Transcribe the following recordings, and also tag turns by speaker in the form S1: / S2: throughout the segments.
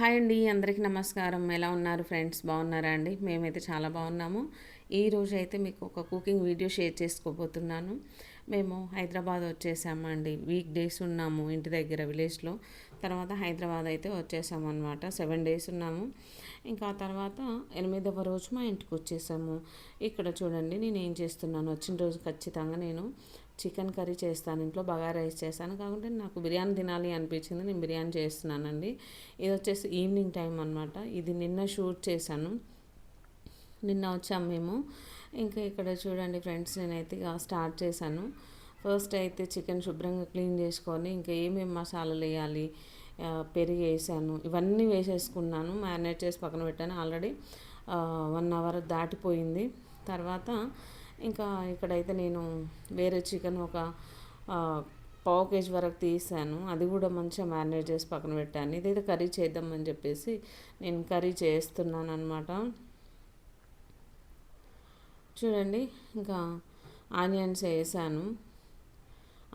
S1: Hi అండి అందరికీ నమస్కారం. ఎలా ఉన్నారు ఫ్రెండ్స్? బాగున్నారా అండి? మేమైతే చాలా బాగున్నాము. ఈ రోజు అయితే మీకు ఒక కుకింగ్ వీడియో షేర్ చేసుకోబోతున్నాను. మేము హైదరాబాద్ వచ్చేసామండి. వీక్ డేస్ ఉన్నాము ఇంటి దగ్గర విలేజ్లో. తర్వాత హైదరాబాద్ అయితే వచ్చేసాము అనమాట సెవెన్ డేస్ ఉన్నాము. ఇంకా తర్వాత ఎనిమిదవ రోజు మా ఇంటికి వచ్చేసాము. ఇక్కడ చూడండి నేను ఏం చేస్తున్నాను? వచ్చిన రోజు ఖచ్చితంగా నేను చికెన్ కర్రీ చేస్తాను ఇంట్లో బాగా రైస్ చేస్తాను. కాకుంటే నాకు బిర్యానీ తినాలి అనిపించింది నేను బిర్యానీ చేస్తున్నానండి. ఇది వచ్చేసి ఈవినింగ్ టైం అనమాట ఇది నిన్న షూట్ చేశాను. నిన్న వచ్చాము మేము. ఇంకా ఇక్కడ చూడండి ఫ్రెండ్స్ నేనైతే ఇక స్టార్ట్ చేశాను. ఫస్ట్ అయితే చికెన్ శుభ్రంగా క్లీన్ చేసుకొని ఇంకా ఏమేమి మసాలాలు వేయాలి పెరుగు వేసాను. ఇవన్నీ వేసేసుకున్నాను మ్యారినేట్ చేసి పక్కన పెట్టాను. ఆల్రెడీ వన్ అవర్ దాటిపోయింది. తర్వాత ఇంకా ఇక్కడైతే నేను వేరే చికెన్ ఒక పావు కేజీ వరకు తీసాను. అది కూడా మంచిగా మ్యారినేట్ చేసి పక్కన పెట్టాను. ఇదైతే కర్రీ చేద్దామని చెప్పేసి నేను కర్రీ చేస్తున్నాను అనమాట చూడండి ఇంకా ఆనియన్స్ వేసాను.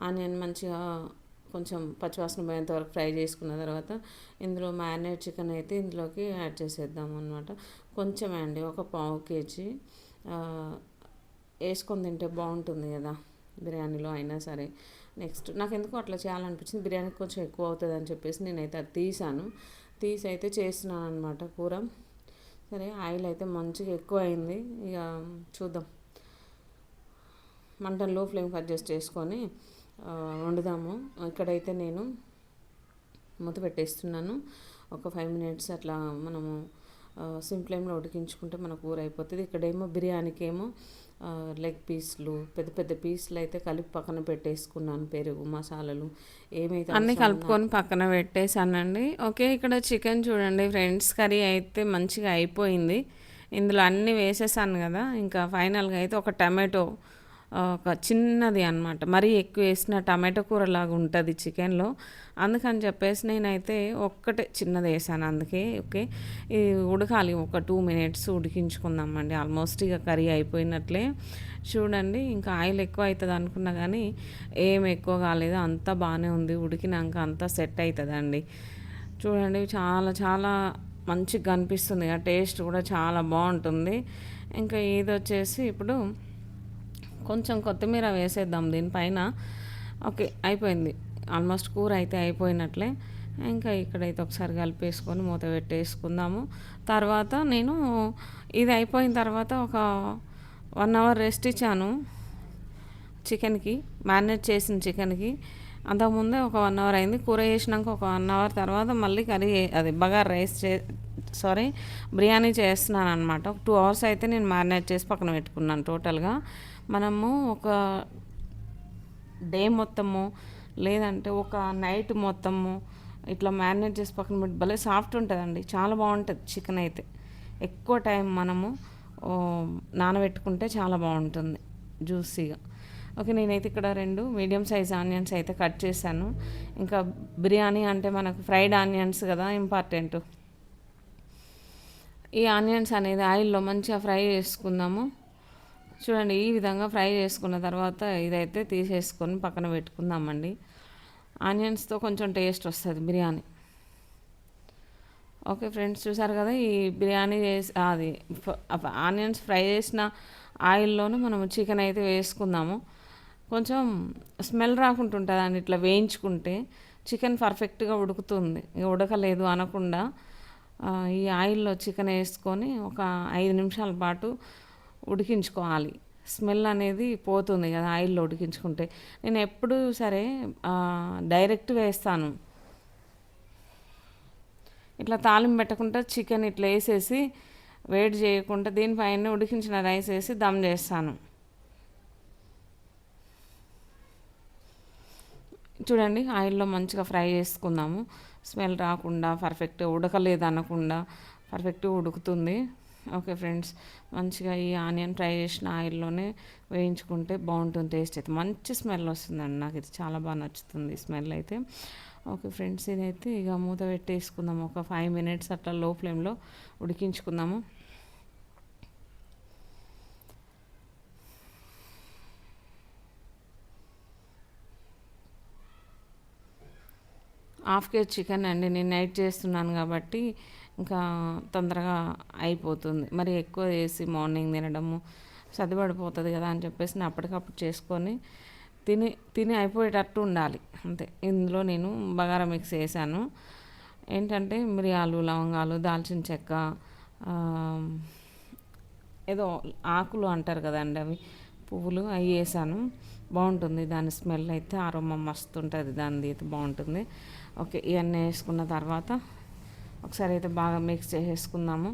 S1: ఆనియన్ మంచిగా కొంచెం పచ్చివాసన పోయేంత వరకు ఫ్రై చేసుకున్న తర్వాత ఇందులో మ్యారినేట్ చికెన్ అయితే ఇందులోకి యాడ్ చేసేద్దాం అనమాట కొంచెం అండి ఒక పావు కేజీ. వేసుకొని తింటే బాగుంటుంది కదా బిర్యానీలో అయినా సరే. నెక్స్ట్ నాకు ఎందుకు అట్లా చేయాలనిపించింది. బిర్యానీకి కొంచెం ఎక్కువ అవుతుంది అని చెప్పేసి నేనైతే అది తీసాను. తీసి అయితే చేస్తున్నాను అనమాట కూర. సరే ఆయిల్ అయితే మంచిగా ఎక్కువ అయింది ఇక చూద్దాం. మంటను లో ఫ్లేమ్కి అడ్జస్ట్ చేసుకొని వండుదాము. ఇక్కడైతే నేను మూత పెట్టేస్తున్నాను. ఒక ఫైవ్ మినిట్స్ అట్లా మనము సిమ్ ఫ్లేమ్లో ఉడికించుకుంటే మన కూర అయిపోతుంది ఇక్కడేమో బిర్యానీకి ఏమో లెగ్ పీస్లు పెద్ద పెద్ద పీస్లు అయితే కలిపి పక్కన పెట్టేసుకున్నాను పెరుగు మసాలాలు. ఏమైతే
S2: అన్నీ కలుపుకొని పక్కన పెట్టేసానండి ఓకే ఇక్కడ చికెన్ చూడండి ఫ్రెండ్స్ కర్రీ అయితే మంచిగా అయిపోయింది. ఇందులో అన్నీ వేసేసాను కదా ఇంకా ఫైనల్గా అయితే ఒక టమాటో ఒక చిన్నది అనమాట మరీ ఎక్కువ వేసిన టమాటో కూర లాగా ఉంటుంది చికెన్లో. అందుకని చెప్పేసి నేనైతే ఒక్కటే చిన్నది వేసాను అందుకే ఓకే. ఇది ఉడకాలి ఒక టూ మినిట్స్ ఉడికించుకుందామండి. ఆల్మోస్ట్ ఇక కర్రీ అయిపోయినట్లే. చూడండి ఇంకా ఆయిల్ ఎక్కువ అవుతుంది అనుకున్నా కానీ ఏం ఎక్కువ కాలేదు. అంతా బాగానే ఉంది. ఉడికినాక అంతా సెట్ అవుతుందండి. చూడండి చాలా చాలా మంచిగా కనిపిస్తుంది టేస్ట్ కూడా చాలా బాగుంటుంది. ఇంకా ఇది వచ్చేసి ఇప్పుడు కొంచెం కొత్తిమీర వేసేద్దాం దీనిపైన. ఓకే అయిపోయింది. ఆల్మోస్ట్ కూర అయితే అయిపోయినట్లే. ఇంకా ఇక్కడైతే ఒకసారి కలిపేసుకొని మూత పెట్టేసుకుందాము. తర్వాత నేను ఇది అయిపోయిన తర్వాత ఒక వన్ అవర్ రెస్ట్ ఇచ్చాను చికెన్కి. మ్యారినేట్ చేసిన చికెన్కి. అంతకుముందే ఒక వన్ అవర్ అయింది. కూర చేసినాక ఒక వన్ అవర్ తర్వాత మళ్ళీ కర్రీ అది బగార్ రైస్ చే సారీ బిర్యానీ చేస్తున్నాను అనమాట ఒక టూ అవర్స్ అయితే నేను మ్యారినేట్ చేసి పక్కన పెట్టుకున్నాను టోటల్గా. మనము ఒక డే మొత్తము లేదంటే ఒక నైట్ మొత్తము ఇట్లా మ్యారినేట్ చేసి పక్కన పెట్టి భలే సాఫ్ట్ ఉంటుందండి. చాలా బాగుంటుంది చికెన్ అయితే. ఎక్కువ టైం మనము నానబెట్టుకుంటే చాలా బాగుంటుంది జ్యూసీగా. ఓకే నేనైతే ఇక్కడ రెండు మీడియం సైజ్ ఆనియన్స్ అయితే కట్ చేశాను. ఇంకా బిర్యానీ అంటే మనకు ఫ్రైడ్ ఆనియన్స్ కదా ఇంపార్టెంట్. ఈ ఆనియన్స్ అనేది ఆయిల్లో మంచిగా ఫ్రై చేసుకుందాము. చూడండి ఈ విధంగా ఫ్రై చేసుకున్న తర్వాత ఇదైతే తీసేసుకొని పక్కన పెట్టుకుందామండి. ఆనియన్స్తో కొంచెం టేస్ట్ వస్తుంది బిర్యానీ. ఓకే ఫ్రెండ్స్ చూసారు కదా ఈ బిర్యానీ చేసి అది ఆనియన్స్ ఫ్రై చేసిన ఆయిల్లోనే మనం చికెన్ అయితే వేసుకుందాము. కొంచెం స్మెల్ రాకుంటుంటుంది అని ఇట్లా వేయించుకుంటే. చికెన్ పర్ఫెక్ట్గా ఉడుకుతుంది ఉడకలేదు అనకుండా. ఈ ఆయిల్లో చికెన్ వేసుకొని ఒక ఐదు నిమిషాల పాటు ఉడికించుకోవాలి. స్మెల్ అనేది పోతుంది కదా ఆయిల్లో ఉడికించుకుంటే. నేను ఎప్పుడు సరే డైరెక్ట్ వేస్తాను. ఇట్లా తాలింపు పెట్టకుండా చికెన్ ఇట్లా వేసేసి వేడి చేయకుండా దీనిపైన ఉడికించిన రైస్ వేసి దమ్ చేస్తాను. చూడండి ఆయిల్లో మంచిగా ఫ్రై చేసుకుందాము. స్మెల్ రాకుండా పర్ఫెక్ట్ ఉడకలేదు అనకుండా పర్ఫెక్ట్గా ఉడుకుతుంది. ఓకే ఫ్రెండ్స్ మంచిగా ఈ ఆనియన్ ఫ్రై చేసిన ఆయిల్లోనే వేయించుకుంటే బాగుంటుంది టేస్ట్ అయితే. మంచి స్మెల్ వస్తుందండి నాకు ఇది చాలా బాగా నచ్చుతుంది స్మెల్ అయితే. ఓకే ఫ్రెండ్స్ ఇదైతే ఇక మూత పెట్టేసుకుందాము ఒక ఫైవ్ మినిట్స్ అట్లా లో ఫ్లేమ్లో ఉడికించుకుందాము. హాఫ్ కేజీ చికెన్ అండి నేను నైట్ చేస్తున్నాను కాబట్టి ఇంకా తొందరగా అయిపోతుంది. మరి ఎక్కువ చేసి మార్నింగ్ తినడము చదివడిపోతుంది కదా అని చెప్పేసి నేను అప్పటికప్పుడు చేసుకొని తిని తిని అయిపోయేటట్టు ఉండాలి. అంతే. ఇందులో నేను బగారా మిక్స్ చేశాను. ఏంటంటే మిరియాలు లవంగాలు దాల్చిన చెక్క ఏదో ఆకులు అంటారు కదండి అవి పువ్వులు అవి వేసాను బాగుంటుంది. దాని స్మెల్ అయితే ఆరోమ మస్తు ఉంటుంది. దానిది అయితే బాగుంటుంది. ఓకే ఇవన్నీ వేసుకున్న తర్వాత ఒకసారి అయితే బాగా మిక్స్ చేసేసుకుందాము.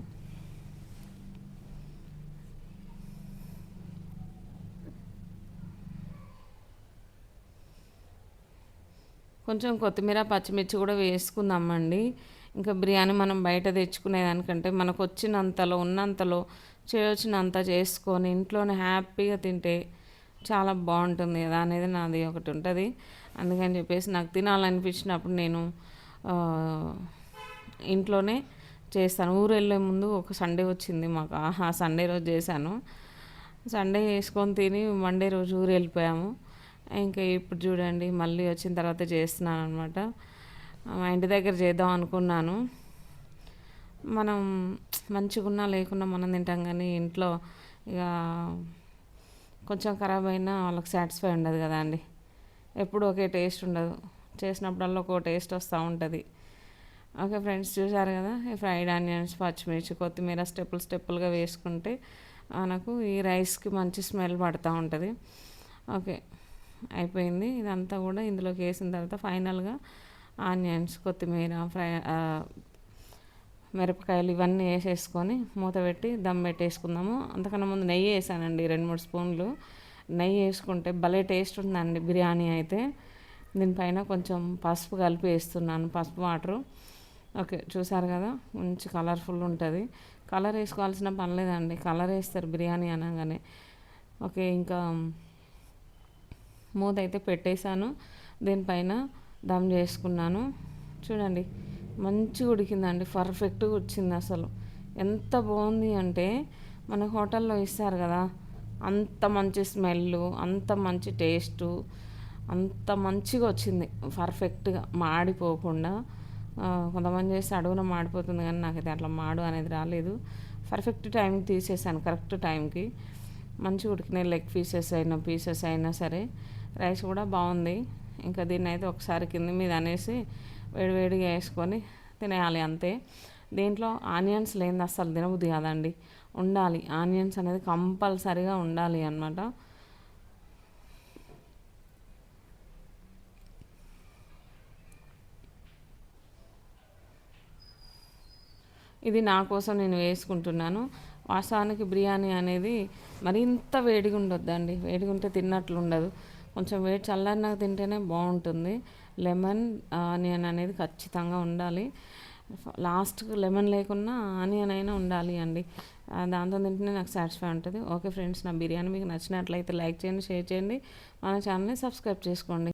S2: కొంచెం కొత్తిమీర పచ్చిమిర్చి కూడా వేసుకుందామండి. ఇంకా బిర్యానీ మనం బయట తెచ్చుకునేదానికంటే మనకు వచ్చినంతలో ఉన్నంతలో చేయొచ్చినంత చేసుకొని ఇంట్లోనే హ్యాపీగా తింటే చాలా బాగుంటుంది కదా అనేది నాది ఒకటి ఉంటుంది. అందుకని చెప్పేసి నాకు తినాలనిపించినప్పుడు నేను ఇంట్లోనే చేస్తాను. ఊరు వెళ్ళే ముందు ఒక సండే వచ్చింది మాకు. ఆ- ఆ సండే రోజు చేశాను. సండే వేసుకొని తిని మండే రోజు ఊరు వెళ్ళిపోయాము. ఇంకా ఇప్పుడు చూడండి మళ్ళీ వచ్చిన తర్వాత చేస్తున్నాను అనమాట మా ఇంటి దగ్గర చేద్దాం అనుకున్నాను. మనం మంచిగున్నా లేకున్నా మనం తింటాం కానీ ఇంట్లో ఇక కొంచెం ఖరాబ్ అయినా వాళ్ళకి సాటిస్ఫై ఉండదు కదా అండి. ఎప్పుడు ఒకే టేస్ట్ ఉండదు. చేసినప్పుడల్లా ఒక్కో టేస్ట్ వస్తూ ఉంటుంది. ఓకే ఫ్రెండ్స్ చూసారు కదా? ఈ ఫ్రైడ్ ఆనియన్స్ పచ్చిమిర్చి కొత్తిమీర స్టెప్పులు స్టెప్పులుగా వేసుకుంటే మనకు ఈ రైస్కి మంచి స్మెల్ పడుతూ ఉంటుంది. ఓకే అయిపోయింది. ఇదంతా కూడా ఇందులోకి వేసిన తర్వాత ఫైనల్గా ఆనియన్స్ కొత్తిమీర ఫ్రై మిరపకాయలు ఇవన్నీ వేసేసుకొని మూత పెట్టి దమ్ పెట్టేసుకుందాము. అంతకన్నా ముందు నెయ్యి వేసానండి రెండు మూడు స్పూన్లు. నెయ్యి వేసుకుంటే భలే టేస్ట్ ఉందండి బిర్యానీ అయితే. దీనిపైన కొంచెం పసుపు కలిపి వేస్తున్నాను పసుపు వాటరు. ఓకే చూసారు కదా మంచి కలర్ఫుల్ ఉంటుంది. కలర్ వేసుకోవాల్సిన పని లేదండి కలర్ వేస్తారు బిర్యానీ అనగానే. ఓకే ఇంకా మూత అయితే పెట్టేశాను. దీనిపైన దమ్ చేసుకున్నాను. చూడండి మంచిగా ఉడికిందండి పర్ఫెక్ట్గా వచ్చింది అసలు. ఎంత బాగుంది అంటే మన హోటల్లో ఇస్తారు కదా అంత మంచి స్మెల్ అంత మంచి టేస్టు అంత మంచిగా వచ్చింది. పర్ఫెక్ట్గా మాడిపోకుండా కొంతమంది చేస్తే అడుగున మాడిపోతుంది కానీ నాకైతే అట్లా మాడు అనేది రాలేదు. పర్ఫెక్ట్ టైంకి తీసేసాను కరెక్ట్ టైంకి మంచిగా ఉడికినాయి లెగ్ పీసెస్ అయినా పీసెస్ అయినా సరే. రైస్ కూడా బాగుంది. ఇంకా దీన్ని అయితే ఒకసారి కింద మీద అనేసి వేడివేడిగా వేసుకొని తినేయాలి అంతే. దీంట్లో ఆనియన్స్ లేనిది అస్సలు తినబుద్ధి కాదండి. ఉండాలి. ఆనియన్స్ అనేది కంపల్సరీగా ఉండాలి అన్నమాట. ఇది నా కోసం నేను వేసుకుంటున్నాను. వాస్తవానికి బిర్యానీ అనేది మరింత వేడిగా ఉండొద్దండి వేడిగా ఉంటే తిన్నట్లు ఉండదు కొంచెం వేడి చల్లరినాక తింటేనే బాగుంటుంది. లెమన్ ఆనియన్ అనేది ఖచ్చితంగా ఉండాలి. లాస్ట్కి లెమన్ లేకున్నా ఆనియన్ అయినా ఉండాలి అండి. దాంతో తింటేనే నాకు సాటిస్ఫై ఉంటుంది. ఓకే ఫ్రెండ్స్ నా బిర్యానీ మీకు నచ్చినట్లయితే లైక్ చేయండి షేర్ చేయండి. మన ఛానల్ని సబ్స్క్రైబ్ చేసుకోండి.